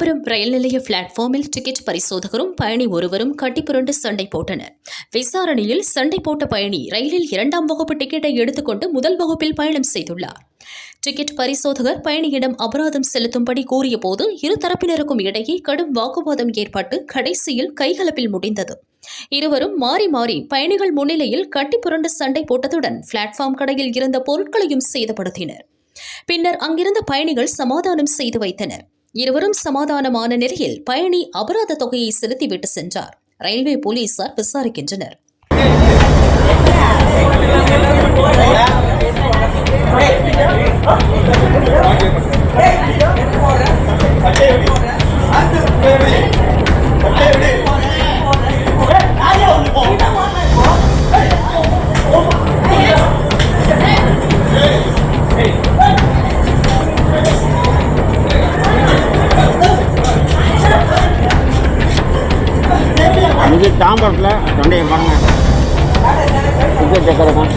தாம்பரம் ரயில் நிலைய பிளாட்ஃபார்மில் டிக்கெட் பரிசோதகரும் பயணி ஒருவரும் கட்டிப்புரண்டு சண்டை போட்டனர். விசாரணையில் சண்டை போட்ட பயணி ரயிலில் இரண்டாம் வகுப்பு டிக்கெட்டை எடுத்துக்கொண்டு முதல் வகுப்பில் பயணம் செய்துள்ளார். டிக்கெட் பரிசோதகர் பயணியிடம் அபராதம் செலுத்தும்படி கூறியபோது இரு தரப்பினருக்கும் இடையே கடும் வாக்குவாதம் ஏற்பட்டு கடைசியில் கைகலப்பில் முடிந்தது. இருவரும் மாறி மாறி பயணிகள் முன்னிலையில் கட்டிப்புரண்டு சண்டை போட்டதுடன் பிளாட்ஃபார்ம் கடையில் இருந்த பொருட்களையும் சேதப்படுத்தினர். பின்னர் அங்கிருந்த பயணிகள் சமாதானம் செய்து வைத்தனர். இருவரும் சமாதானமான நிலையில் பயணி அபராத தொகையை செலுத்திவிட்டு சென்றார். ரயில்வே போலீசார் விசாரிக்கின்றனர். இது தாம்பரத்தில் தொண்டையை பாருங்க. இது சக்கரை தான்